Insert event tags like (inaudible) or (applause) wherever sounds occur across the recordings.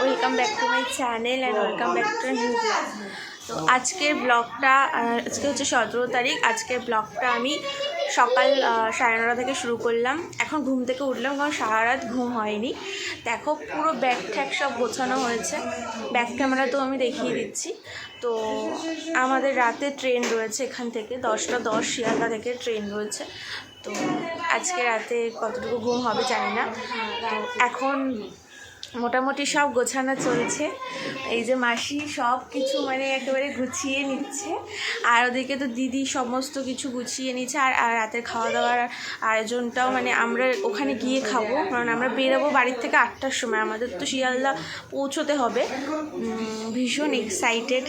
Welcome back to my channel and welcome back to new blog তো আজকের ব্লগটা আজকে হচ্ছে সতেরো তারিখ। আজকের ব্লগটা আমি সকাল সাড়ে নটা থেকে শুরু করলাম। এখন ঘুম থেকে উঠলাম কারণ সারা রাত ঘুম হয়নি। দেখো, পুরো ব্যাগ ট্যাগ সব গোছানো হয়েছে। ব্যাগ ক্যামেরা তো আমি দেখিয়ে দিচ্ছি। তো আমাদের রাতে ট্রেন রয়েছে এখান থেকে। দশটা দশ, শিয়ালদা থেকে ট্রেন রয়েছে। তো আজকে রাতে কতটুকু ঘুম হবে জানি না। তো এখন মোটামুটি সব গোছানো চলছে। এই যে মাসি সব কিছু মানে একেবারে গুছিয়ে নিচ্ছে। আর ওদিকে তো দিদি সমস্ত কিছু গুছিয়ে নিচ্ছে। আর রাতের খাওয়া দাওয়ার আয়োজনটাও মানে আমরা ওখানে গিয়ে খাব। কারণ আমরা বেরোবো বাড়ির থেকে আটটার সময়। আমাদের তো শিয়ালদা পৌঁছোতে হবে। ভীষণ এক্সাইটেড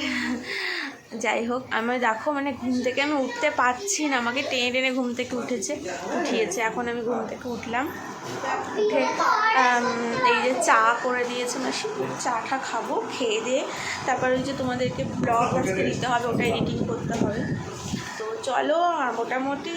যাই হোক, আমি দেখো মানে ঘুম থেকে আমি উঠতে পারছি না। আমাকে টেনে টেনে ঘুম থেকে উঠেছে, উঠিয়েছে। এখন আমি ঘুম থেকে উঠলাম। উঠে এই যে চা করে দিয়েছে মাসি, চাটা খাব, খেয়ে দিয়ে। তারপর ওই যে তোমাদেরকে ব্লগ আজকে দিতে হবে, ওটা এডিটিং করতে হবে। চলো, মোটামুটি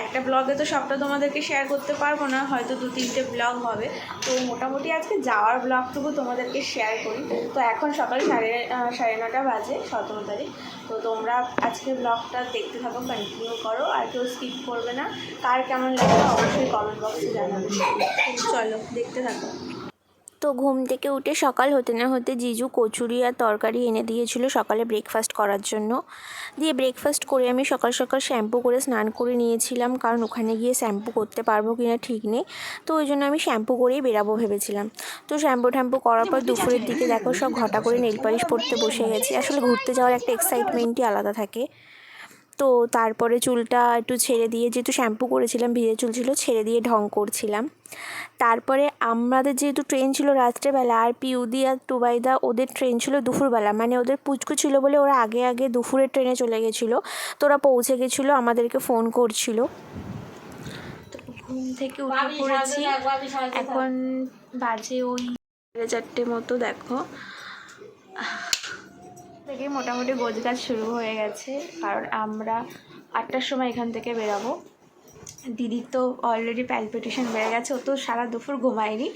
একটা ব্লগে তো সবটা তোমাদেরকে শেয়ার করতে পারব না, হয়তো দু তিনটে ব্লগ হবে। তো মোটামুটি আজকে যাওয়ার ব্লগটুকু তোমাদেরকে শেয়ার করি। তো এখন সকাল সাড়ে সাড়ে নটা বাজে, সতেরো তারিখ। তো তোমরা আজকে ব্লগটা দেখতে থাকো কন্টিনিউ করো, আর কেউ স্কিপ করবে না। কার কেমন লাগবে অবশ্যই কমেন্ট বক্সে জানাবে। চলো, দেখতে থাকো। তো ঘুম থেকে উঠে সকাল হতে না হতে জিজু কচুরি আর তরকারি এনে দিয়েছিল সকালে ব্রেকফাস্ট করার জন্য। দিয়ে ব্রেকফাস্ট করে আমি সকাল সকাল শ্যাম্পু করে স্নান করে নিয়েছিলাম, কারণ ওখানে গিয়ে শ্যাম্পু করতে পারব কি না ঠিক নেই। তো ওই জন্য আমি শ্যাম্পু করেই বেরাবো ভেবেছিলাম। তো শ্যাম্পু ট্যাম্পু করার পর দুপুরের দিকে দেখো সব ঘটা করে নেল পালিশ পরতে বসে গেছি। আসলে ঘুরতে যাওয়ার একটা এক্সাইটমেন্টই আলাদা থাকে। তো তারপরে চুলটা একটু ছেড়ে দিয়ে যেহেতু শ্যাম্পু করেছিলাম ভিজে চুল ছিল ছেড়ে দিয়ে ঢং করছিলাম। তারপরে আমাদের যেহেতু ট্রেন ছিল রাত্রেবেলা আর পিউদি আর টুবাইদা ওদের ট্রেন ছিল দুপুরবেলা মানে ওদের পুচকু ছিল বলে ওরা আগে আগে দুপুরের ট্রেনে চলে গেছিল। তো ওরা পৌঁছে গেছিল আমাদেরকে ফোন করছিল। তো ঘুম থেকে উঠে পড়েছি। এখন বাজে ওই সাড়ে চারটে মতো দেখো। থেকে মোটামুটি গোছগাছ শুরু হয়ে গেছে কারণ আমরা আটটার সময় এখান থেকে বেরাবো। দিদির তো অলরেডি প্যালপিটেশন বেড়ে গেছে ও তো সারা দুপুর ঘুমায়নি।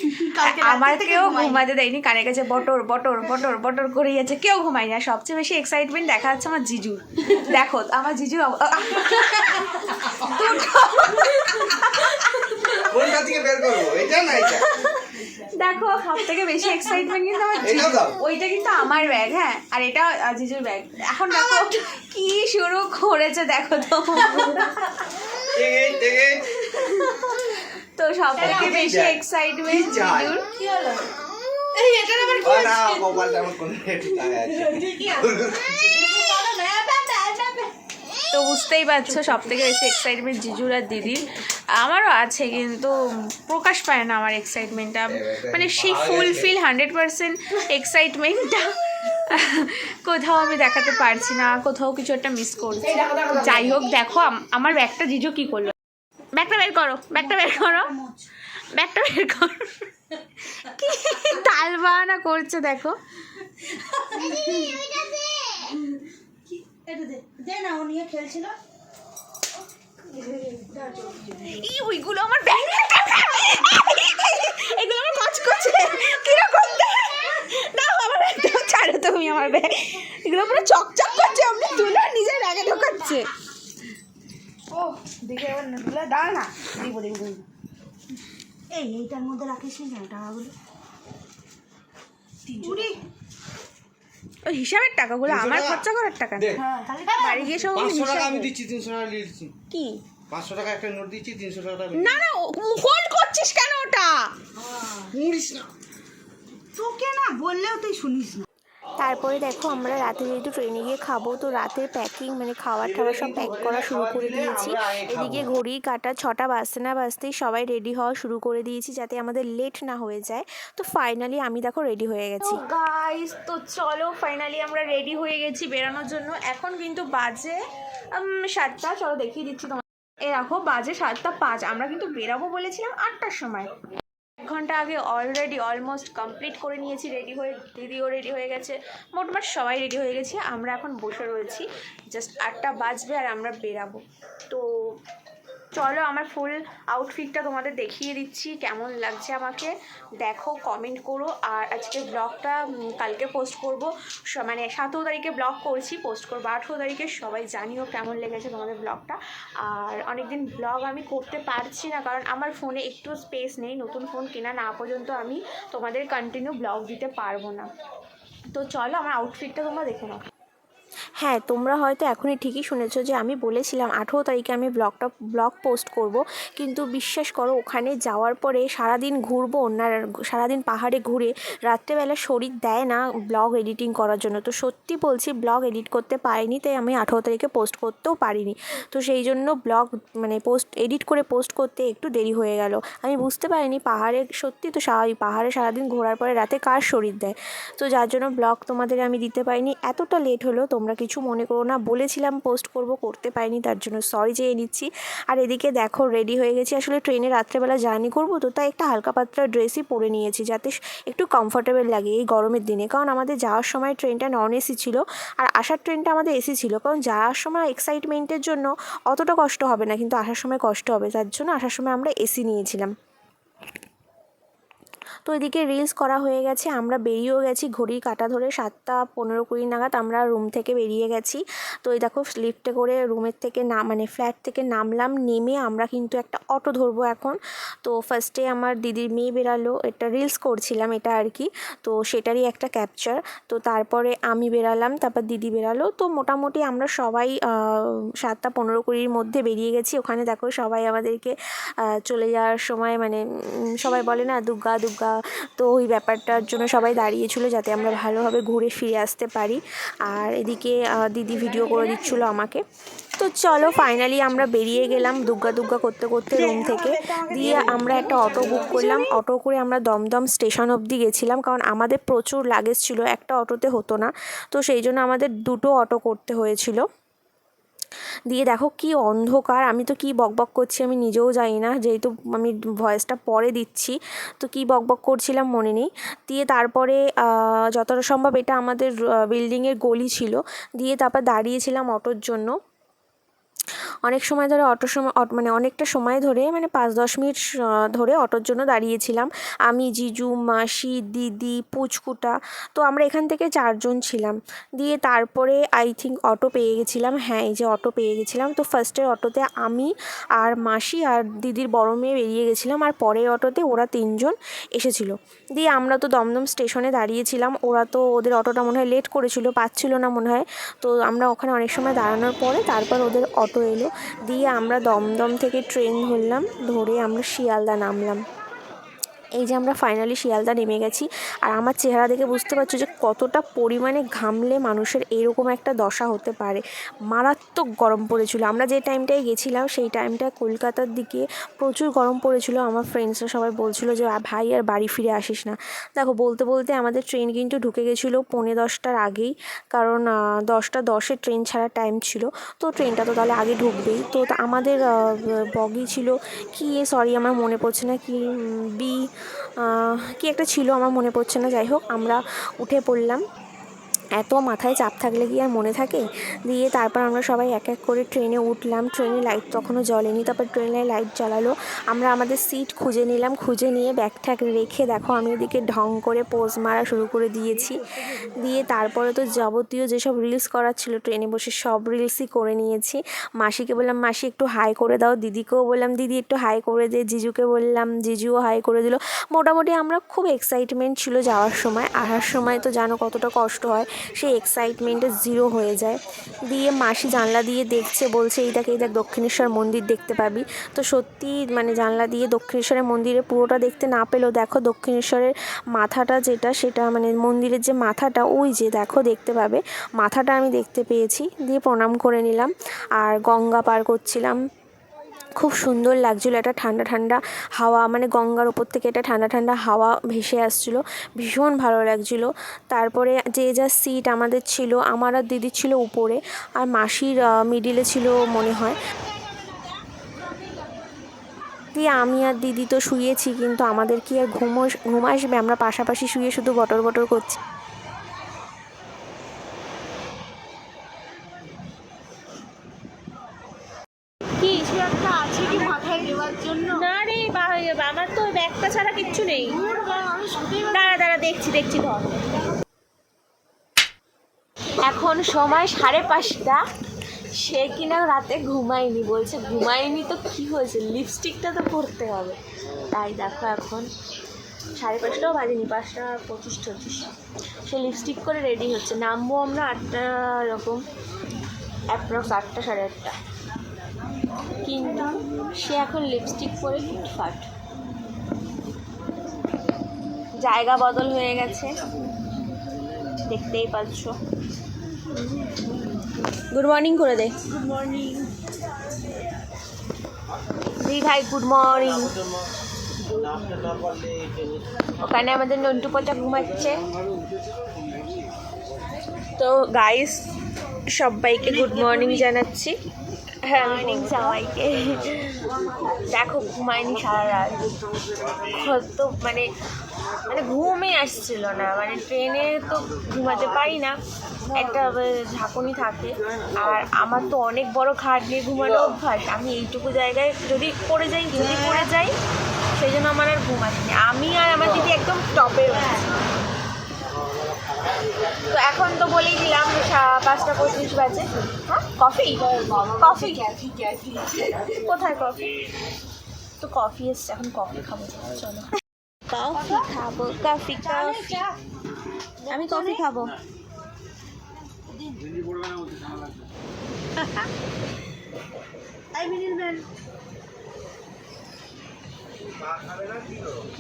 আমারকেও ঘুমাতে দেয়নি কানে গেছে বটর বটর বটর বটর করে যাচ্ছে কেউ ঘুমায়নি। আর সবচেয়ে বেশি এক্সাইটমেন্ট দেখা যাচ্ছে আমার জিজুর দেখো আমার জিজুর কোনটা থেকে বের করব এটা না এটা? দেখো সব থেকে বেশি এক্সাইটমেন্ট কিন্তু আমার। ওইটা কিন্তু আমার ব্যাগ হ্যাঁ। আর এটা আহ, জিজুর ব্যাগ এখন দেখো কি শুরু করেছে দেখো তো। তো সব থেকে বেশি? এক্সাইটমেন্ট কি জিজুর। আমার কোন একটু টাকা আছে। (laughs) তো বুঝতেই পারছ সব থেকে বেশি এক্সাইটমেন্ট জিজুর আর দিদির। আমারও আছে, কিন্তু প্রকাশ পায় না আমার এক্সাইটমেন্টটা মানে সেই ফুলফিল হান্ড্রেড পার্সেন্ট এক্সাইটমেন্টটা কোথাও আমি দেখাতে পারছি না, কোথাও কিছু একটা মিস করছি। যাই হোক, দেখো, আম- আমার ব্যাগটা জিজু কি করল? ব্যাগটা বের করো, ব্যাগটা বের করো। ব্যাগটা বের করো। কি বাহানা করছে, দেখো। এটা দে দে না ও নিয়ে খেলছিল। ই ওইগুলো আমার ব্যাগ এগুলো আমার কাজ করছে। কীরকম দাও আমার দাও ছাড়ো তুমি আমার ব্যাগ। এগুলো পুরো চকচক করছে আপনি তুলে নিজের ব্যাগে ঢোকাচ্ছে। ও দেখে এবার তুলে দাঁড়া না। দিব এই এইটার মধ্যে রাখিস নি টাকাগুলো উড়ি ওই হিসাবের টাকাগুলো আমার খরচা করার টাকা। হ্যাঁ বাড়ি গিয়ে সব পাঁচশো টাকা আমি দিচ্ছি তিনশো টাকা দিচ্ছি। কি? পাঁচশো টাকা একটা নোট দিচ্ছি তিনশো টাকা না না হোল্ড করছিস কেন ওটা? মুড়িস না। তোকে না বললেও তুই শুনিস না। তারপরে দেখো আমরা রাতে যেহেতু ট্রেনে গিয়ে খাব, তো রাতের প্যাকিং মানে খাবার টাবার সব প্যাক করা শুরু করে দিয়েছি। এদিকে ঘড়ি কাটা, ছটা বাজতে না বাজতেই সবাই রেডি হওয়া শুরু করে দিয়েছি যাতে আমাদের লেট না হয়ে যায়। তো ফাইনালি আমি দেখো রেডি হয়ে গেছি। গাইস তো চলো ফাইনালি আমরা রেডি হয়ে গেছি বেরানোর জন্য। এখন কিন্তু বাজে সাতটা। চলো দেখিয়ে দিচ্ছি তোমার এ দেখো, বাজে সাতটা পাঁচ। আমরা কিন্তু বেরাবো বলেছিলাম আটটার সময়। ঘণ্টা আগে অলরেডি অলমোস্ট কমপ্লিট করে নিয়েছি রেডি হয়ে দিদিও রেডি হয়ে গেছে। মোটমাট সবাই রেডি হয়ে গেছি, আমরা এখন বসে রয়েছি। জাস্ট আটটা বাজবে আর আমরা বেরাবো। তো চলো আমার ফুল আউটফিটটা তোমাদের দেখিয়ে দিচ্ছি, কেমন লাগছে আমাকে। দেখো কমেন্ট করো। আর আজকে ব্লগটা কালকে পোস্ট করব। মানে সতেরো তারিখে ব্লগ করছি পোস্ট করব। আঠেরো তারিখে সবাই জানিও কেমন লেগেছে তোমাদের ব্লগটা আর অনেকদিন ব্লগ আমি করতে পারছি না, কারণ আমার ফোনে একটু স্পেস নেই। নতুন ফোন কেনা না পর্যন্ত আমি তোমাদের কন্টিনিউ ব্লগ দিতে পারব না। তো চলো, আমার আউটফিটটা তোমরা দেখে নাও। হ্যাঁ তোমরা হয়তো এখনই ঠিকই শুনেছো যে আমি বলেছিলাম আঠেরো তারিখে আমি ব্লগটা, ব্লগ পোস্ট করব। কিন্তু বিশ্বাস করো, ওখানে যাওয়ার পরে সারাদিন ঘুরবো না সারাদিন পাহাড়ে ঘুরে রাত্রেবেলা শরীর দেয় না ব্লগ এডিটিং করার জন্য। তো সত্যি বলছি, ব্লগ এডিট করতে পারিনি, তাই আমি আঠেরো তারিখে পোস্ট করতেও পারিনি। তো সেই জন্য ব্লগ মানে পোস্ট, এডিট করে পোস্ট করতে একটু দেরি হয়ে গেল। আমি বুঝতে পারিনি পাহাড়ে, সত্যি তো স্বাভাবিক, পাহাড়ে সারাদিন ঘোরার পরে রাতে কার শরীর দেয়? তো যার জন্য ব্লগ তোমাদের আমি দিতে পারিনি। এতটা লেট হলো, তোমরা কিছু মনে করো না, বলেছিলাম পোস্ট করব, করতে পারিনি, তার জন্য সরি চেয়ে নিচ্ছি। আর এদিকে দেখো রেডি হয়ে গেছি, আসলে ট্রেনে রাত্রেবেলা জার্নি করব তো, তাই একটা হালকা পাতলা ড্রেসই পরে নিয়েছি, যাতে একটু কমফোর্টেবল লাগে এই গরমের দিনে। কারণ আমাদের যাওয়ার সময় ট্রেনটা নন এসি ছিল, আর আসার ট্রেনটা আমাদের এসি ছিল, কারণ যাওয়ার সময় এক্সাইটমেন্টের জন্য অতটা কষ্ট হবে না, কিন্তু আসার সময় কষ্ট হবে, তার জন্য আসার সময় আমরা এসি নিয়েছিলাম। তো এদিকে রিলস করা হয়ে গেছে, আমরা বেরিয়েও গেছি, ঘড়ির কাটা ধরে সাতটা পনেরো কুড়ি নাগাদ আমরা রুম থেকে বেরিয়ে গেছি। তো এই দেখো লিফটে করে রুমের থেকে না মানে ফ্ল্যাট থেকে নামলাম, নেমে আমরা কিন্তু একটা অটো ধরবো এখন। তো ফার্স্টে আমার দিদির মেয়ে বেরালো এটা রিলস করছিলাম এটা আর কি, তো সেটারই একটা ক্যাপচার তো তারপরে আমি বেরালাম, তারপর দিদি বেরালো। তো মোটামুটি আমরা সবাই সাতটা পনেরো কুড়ির মধ্যে বেরিয়ে গেছি। ওখানে দেখো সবাই আমাদেরকে চলে যাওয়ার সময় মানে সবাই বলে না দুর্গা দুর্গা তো ওই ব্যাপারটার জন্য সবাই দাঁড়িয়েছিল যাতে আমরা ভালোভাবে ঘুরে ফিরে আসতে পারি। আর এদিকে দিদি ভিডিও করে দিচ্ছিল আমাকে। তো চলো ফাইনালি আমরা বেরিয়ে গেলাম দুর্গা দুর্গা করতে করতে রুম থেকে। দিয়ে আমরা একটা অটো বুক করলাম। অটো করে আমরা দমদম স্টেশন অবধি গেছিলাম। কারণ আমাদের প্রচুর লাগেজ ছিল একটা অটোতে হতো না। তো সেই জন্য আমাদের দুটো অটো করতে হয়েছিল। দিয়ে দেখো কি অন্ধকার, আমি তো কি বকবক করছি আমি নিজেও জানি না, যেহেতু আমি ভয়েসটা পরে দিচ্ছি, তো কি বকবক করছিলাম মনে নেই। দিয়ে তারপরে যতটা সম্ভব এটা আমাদের বিল্ডিংয়ের গলি ছিল, দিয়ে তারপর দাঁড়িয়েছিলাম অটোর জন্য। অনেক সময় ধরে অটোর সময় মানে অনেকটা সময় ধরে মানে পাঁচ, দশ মিনিট ধরে অটোর জন্য দাঁড়িয়েছিলাম। আমি, জিজু, মাসি, দিদি, পুচকুটা, তো আমরা এখান থেকে চারজন ছিলাম। দিয়ে তারপরে আই থিঙ্ক অটো পেয়ে গেছিলাম। হ্যাঁ এই যে অটো পেয়ে গেছিলাম। তো ফার্স্টের অটোতে আমি আর মাসি আর দিদির বড় মেয়ে বেরিয়ে গেছিলাম আর পরের অটোতে ওরা তিনজন এসেছিল। দিয়ে আমরা তো দমদম স্টেশনে দাঁড়িয়েছিলাম। ওরা তো ওদের অটোটা মনে হয় লেট করেছিল, পাচ্ছিল না মনে হয়। তো আমরা ওখানে অনেক সময় দাঁড়ানোর পরে তারপর ওদের অটো এলো। দিয়ে আমরা দমদম থেকে ট্রেন ধরলাম ধরে আমরা শিয়ালদা নামলাম। এই যে আমরা ফাইনালি শিয়ালদা নেমে গেছি। আর আমার চেহারা দেখে বুঝতে পারছ যে কতটা পরিমাণে ঘামলে মানুষের এরকম একটা দশা হতে পারে। মারাত্মক গরম পড়েছিল। আমরা যে টাইমটায় গেছিলাম, সেই টাইমটা কলকাতার দিকে প্রচুর গরম পড়েছিল। আমার ফ্রেন্ডসরা সবাই বলছিল যে ভাই, আর বাড়ি ফিরে আসিস না। দেখো, বলতে বলতে আমাদের ট্রেন কিন্তু ঢুকে গেছিল পৌনে দশটার আগেই। কারণ দশটা দশে ট্রেন ছাড়ার টাইম ছিল। তো ট্রেনটা তো তাহলে আগে ঢুকবেই। তো আমাদের বগি ছিল কি সরি আমার মনে পড়ছে না, কি বি কি একটা ছিল আমার মনে পড়ছে না যাই হোক আমরা উঠে পড়লাম। এত মাথায় চাপ থাকলে কি আর মনে থাকে? দিয়ে তারপর আমরা সবাই এক এক করে ট্রেনে উঠলাম। ট্রেনে লাইট তখনও জ্বলেনি। তারপর ট্রেনে লাইট জ্বালালো। আমরা আমাদের সিট খুঁজে নিলাম। খুঁজে নিয়ে ব্যাগ ট্যাগ রেখে দেখো আমি এদিকে ঢং করে পোজ মারা শুরু করে দিয়েছি। দিয়ে তারপরে তো যাবতীয় যেসব রিলস করার ছিল ট্রেনে বসে সব রিলসই করে নিয়েছি। মাসিকে বললাম, মাসি একটু হাই করে দাও। দিদিকেও বললাম, দিদি একটু হাই করে দে। জিজুকে বললাম, জিজুও হাই করে দিল। মোটামুটি আমরা খুব এক্সাইটমেন্ট ছিল যাওয়ার সময়। আসার সময় তো জানো কতটা কষ্ট হয়। সেই এক্সাইটমেন্টে জিরো হয়ে যায়। দিয়ে মাসি জানলা দিয়ে দেখছে, বলছে, এই দেখ এই দেখ, দক্ষিণেশ্বর মন্দির দেখতে পাবি। তো সত্যি মানে জানলা দিয়ে দক্ষিণেশ্বরের মন্দিরে পুরোটা দেখতে না পেলেও দেখো দক্ষিণেশ্বরের মাথাটা যেটা, সেটা মানে মন্দিরের যে মাথাটা, ওই যে দেখো দেখতে পাবে। মাথাটা আমি দেখতে পেয়েছি। দিয়ে প্রণাম করে নিলাম। আর গঙ্গা পার করছিলাম। খুব সুন্দর লাগছিল। একটা ঠান্ডা ঠান্ডা হাওয়া মানে গঙ্গার ওপর থেকে একটা ঠান্ডা ঠান্ডা হাওয়া ভেসে আসছিল। ভীষণ ভালো লাগছিল। তারপরে যে যা সিট আমাদের ছিল, আমার আর দিদির ছিল উপরে। আর মাসির মিডিলে ছিল মনে হয়। দিয়ে আমি আর দিদি তো শুয়েছি, কিন্তু আমাদের কি আর ঘুম ঘুম আসবে? আমরা পাশাপাশি শুয়ে শুধু বটর বটর করছি কি কিছু একটা আছে কি ওই ব্যাগটা ছাড়া কিচ্ছু নেই। দাঁড়া দাঁড়া, দেখছি দেখছি, ধর। এখন সময় সাড়ে পাঁচটা। সে কিনা রাতে ঘুমায়নি, বলছে, ঘুমায়নি তো কি হয়েছে? লিপস্টিকটা তো পরতে হবে। তাই দেখো এখন সাড়ে পাঁচটাও বাজেনি, পাঁচটা পঁচিশ টচিশ সে লিপস্টিক করে রেডি হচ্ছে। নামবো আমরা আটটা এরকম অ্যাপ্রক্স আটটা, সাড়ে আটটা। কিন্তু সে এখন লিপস্টিক পরে ফিটফাট জায়গা বদল হয়ে গেছে। দেখতেই পাচ্ছ। গুড মর্নিং করে দে। গুড মর্নিং ভাই গুড মর্নিং ওখানে আমাদের নন্টু পচা ঘুমাচ্ছে। তো গাইস সবাইকে গুড মর্নিং জানাচ্ছি। হ্যাঁ মর্নিং সবাইকে। দেখো ঘুমায়নি সারা রাত। কত মানে মানে ঘুমই আসছিল না। মানে ট্রেনে তো ঘুমাতে পারি না। একটা ঝাঁকুনি থাকে। আর আমার তো অনেক বড় খাট নিয়ে ঘুমানো অভ্যাস। আমি এইটুকু জায়গায় যদি পড়ে যাই, যদি পড়ে যাই, সেই জন্য আমার আর ঘুম আসেনি। আমি আর আমার দিদি একদম টপে তো এখন তো বলেই দিলাম পাঁচটা পঁচিশ বাজে। হ্যাঁ? কফি? কফি? কোথায় কফি? তো কফি এসছে, এখন কফি খাব। চলো। কফি খাব কফি কফি। আমি কফি খাব।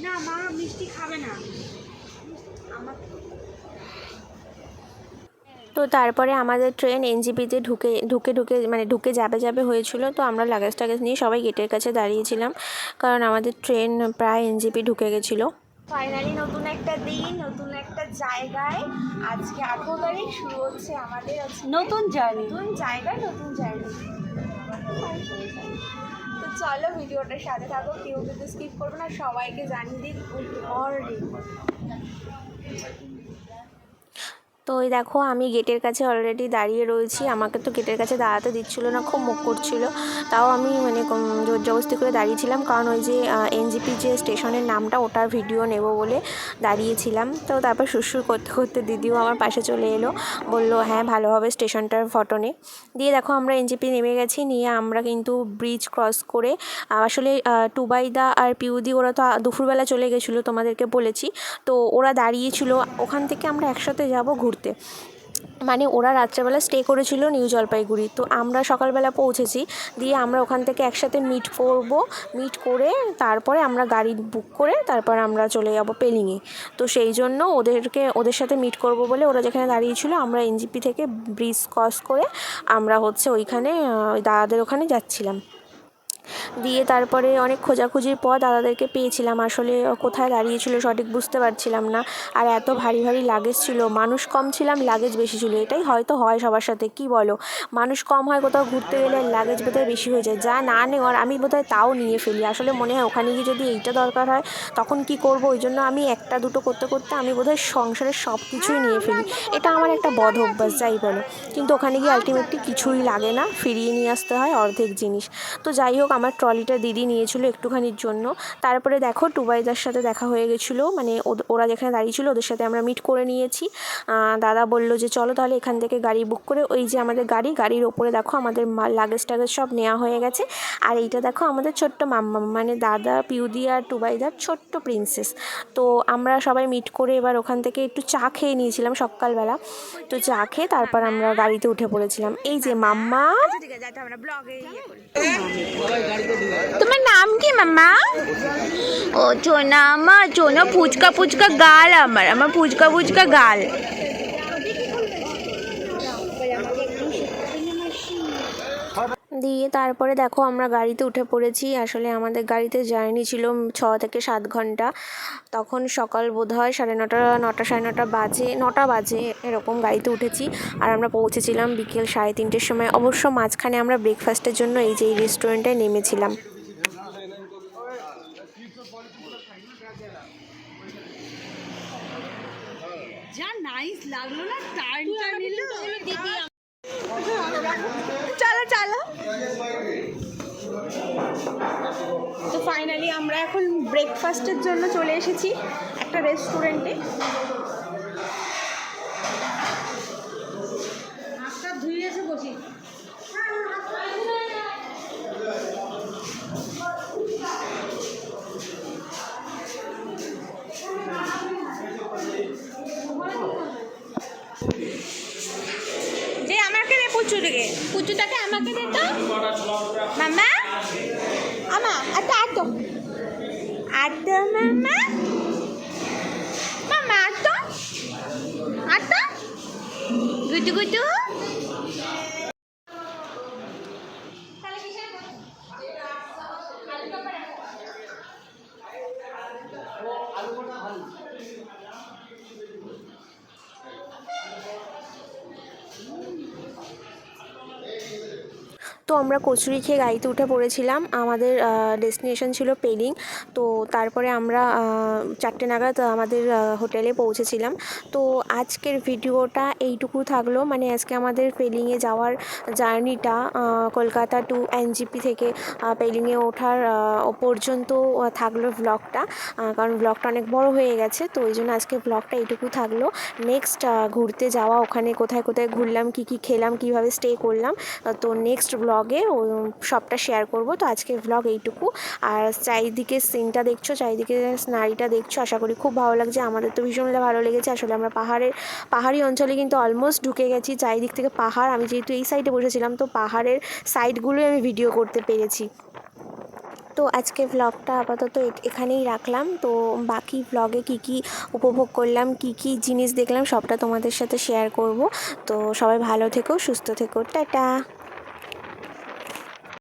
না মা মিষ্টি খাবে না। আমার তো তারপরে আমাদের ট্রেন এনজিপিতে ঢুকে ঢুকে ঢুকে মানে ঢুকে যাবে যাবে হয়েছিল। তো আমরা লাগেজ টাগেজ নিয়ে সবাই গেটের কাছে দাঁড়িয়েছিলাম। কারণ আমাদের ট্রেন প্রায় এনজিপি ঢুকে গেছিল। ফাইনালি নতুন একটা দিন নতুন একটা জায়গায়। আজকে আঠেরো তারিখ শুরু হচ্ছে আমাদের নতুন জার্নি নতুন জায়গায় নতুন জার্নি তো চলো ভিডিওটার সাথে থাকো কেউ কিন্তু স্কিপ করবে না সবাইকে জানিয়ে দিই গুড মর্নিং তো ওই দেখো, আমি গেটের কাছে অলরেডি দাঁড়িয়ে রয়েছি। আমাকে তো গেটের কাছে দাঁড়াতে দিচ্ছিল না, খুব মুখ করছিল। তাও আমি মানে জোর জবস্তি করে দাঁড়িয়েছিলাম, কারণ ওই যে এনজিপি যে স্টেশনের নামটা, ওটার ভিডিও নেব বলে দাঁড়িয়েছিলাম। তো তারপর সুরসুর করতে করতে দিদিও আমার পাশে চলে এলো, বলল হ্যাঁ ভালোভাবে স্টেশনটার ফটো নে। দিয়ে দেখো, আমরা এনজিপি নেমে গেছি, নিয়ে আমরা কিন্তু ব্রিজ ক্রস করে আসলে টুবাইদা আর পিউদি, ওরা তো দুপুরবেলা চলে গেছিল তোমাদেরকে বলেছি। তো ওরা দাঁড়িয়েছিল, ওখান থেকে আমরা একসাথে যাব ঘুরতে। মানে ওরা রাত্রেবেলা স্টে করেছিল নিউ জলপাইগুড়ি। তো আমরা সকালবেলা পৌঁছেছি, দিয়ে আমরা ওখান থেকে একসাথে মিট করব। মিট করে তারপরে আমরা গাড়ি বুক করে তারপর আমরা চলে যাব পেলিংয়ে তো সেই জন্য ওদেরকে, ওদের সাথে মিট করব বলে ওরা যেখানে দাঁড়িয়েছিল আমরা এনজিপি থেকে ব্রিজ ক্রস করে আমরা হচ্ছে ওইখানে ওই দাদাদের ওখানে যাচ্ছিলাম। দিয়ে তারপরে অনেক খোঁজাখুঁজির পর দাদাদেরকে পেয়েছিলাম। আসলে কোথায় দাঁড়িয়েছিল সঠিক বুঝতে পারছিলাম না। আর এত ভারী ভারী লাগেজ ছিল। মানুষ কম ছিলাম লাগেজ বেশি ছিল। এটাই হয়তো হয় সবার সাথে, কি বলো? মানুষ কম হয় কোথাও ঘুরতে গেলে লাগেজ বোধহয় বেশি হয়ে যায়। যা না নেওয়ার আমি বোধহয় তাও নিয়ে ফেলি। আসলে মনে হয় ওখানে গিয়ে যদি এইটা দরকার হয়, তখন কি করব? ওই জন্য আমি একটা দুটো করতে করতে আমি বোধহয় সংসারের সব কিছুই নিয়ে ফেলি। এটা আমার একটা বদ অভ্যাস, যাই বলো। কিন্তু ওখানে গিয়ে আলটিমেটলি কিছুই লাগে না। ফিরিয়ে নিয়ে আসতে হয় অর্ধেক জিনিস। তো যাই হোক আমার ট্রলিটা দিদি নিয়েছিল একটুখানির জন্য। তারপরে দেখো টুবাইদার সাথে দেখা হয়ে গেছিল। মানে ওরা যেখানে দাঁড়িয়েছিল ওদের সাথে আমরা মিট করে নিয়েছি। দাদা বলল যে চলো তাহলে এখান থেকে গাড়ি বুক করে ওই যে আমাদের গাড়ি গাড়ির ওপরে দেখো আমাদের লাগেজ টাগেজ সব নেওয়া হয়ে গেছে। আর এইটা দেখো আমাদের ছোট্ট মাম্মা মানে দাদা পিউদি আর টুবাইদার ছোট্ট প্রিন্সেস তো আমরা সবাই মিট করে এবার ওখান থেকে একটু চা খেয়ে নিয়েছিলাম সকালবেলা। তো চা খেয়ে তারপর আমরা গাড়িতে উঠে পড়েছিলাম। এই যে মাম্মা তোমার নাম কি মাম্মা ও চোনা আমার চোনা ফুচকা ফুচকা গাল আমার আমার ফুচকা ফুচকা গাল দিয়ে তারপরে দেখো আমরা গাড়িতে উঠে পড়েছি। আসলে আমাদের গাড়িতে জার্নি ছিল ছ থেকে সাত ঘণ্টা। তখন সকাল বোধ হয় সাড়ে নটা নটা সাড়ে নটা বাজে নটা বাজে এরকম গাড়িতে উঠেছি। আর আমরা পৌঁছেছিলাম বিকেল সাড়ে তিনটের সময়। অবশ্য মাঝখানে আমরা ব্রেকফাস্টের জন্য এই যে এই রেস্টুরেন্টে নেমেছিলাম। যা নাইস লাগল না? টার্নটা নিল চলো চলো। তো ফাইনালি আমরা এখন ব্রেকফাস্টের জন্য চলে এসেছি একটা রেস্টুরেন্টে পুচুটাকে পুচুটাকে আমাকে দে তো। মামা। আমা আচ্ছা আট। আটো, মামা। মামা, আটো। আট। গুটু গুটু। Amen. তো আমরা কচুরি খেয়ে গাড়িতে উঠে পড়েছিলাম। আমাদের ডেস্টিনেশন ছিল পেলিং তো তারপরে আমরা চারটে নাগাদ আমাদের হোটেলে পৌঁছেছিলাম। তো আজকের ভিডিওটা এইটুকু থাকল। মানে আজকে আমাদের পেলিংয়ে যাওয়ার জার্নিটা কলকাতা টু এনজিপি থেকে পেলিংয়ে ওঠার পর্যন্ত থাকল ব্লগটা কারণ ব্লগটা অনেক বড় হয়ে গেছে। তো ওই জন্য আজকে ব্লগটা এইটুকু থাকল। নেক্সট ঘুরতে যাওয়া, ওখানে কোথায় কোথায় ঘুরলাম, কী কী খেলাম, কীভাবে স্টে করলাম তো নেক্সট ব্লগে সবটা শেয়ার করব। তো আজকে ব্লগ এইটুকু। আর চারিদিকে সিনটা দেখছ, চারিদিকে নারীটা দেখছ, আশা করি খুব ভালো লাগছে। আমাদের তো ভীষণ ভালো লেগেছে। আসলে আমরা পাহাড়ের, পাহাড়ি অঞ্চলে কিন্তু অলমোস্ট ঢুকে গেছি। চারিদিক থেকে পাহাড়, আমি যেহেতু এই সাইডে বসেছিলাম, তো পাহাড়ের সাইডগুলোই আমি ভিডিও করতে পেরেছি। তো আজকে ভ্লগটা আপাতত এখানেই রাখলাম। তো বাকি ভ্লগে কি কি উপভোগ করলাম, কি কি জিনিস দেখলাম, সবটা তোমাদের সাথে শেয়ার করব। তো সবাই ভালো থেকো, সুস্থ থেকো। টাটা!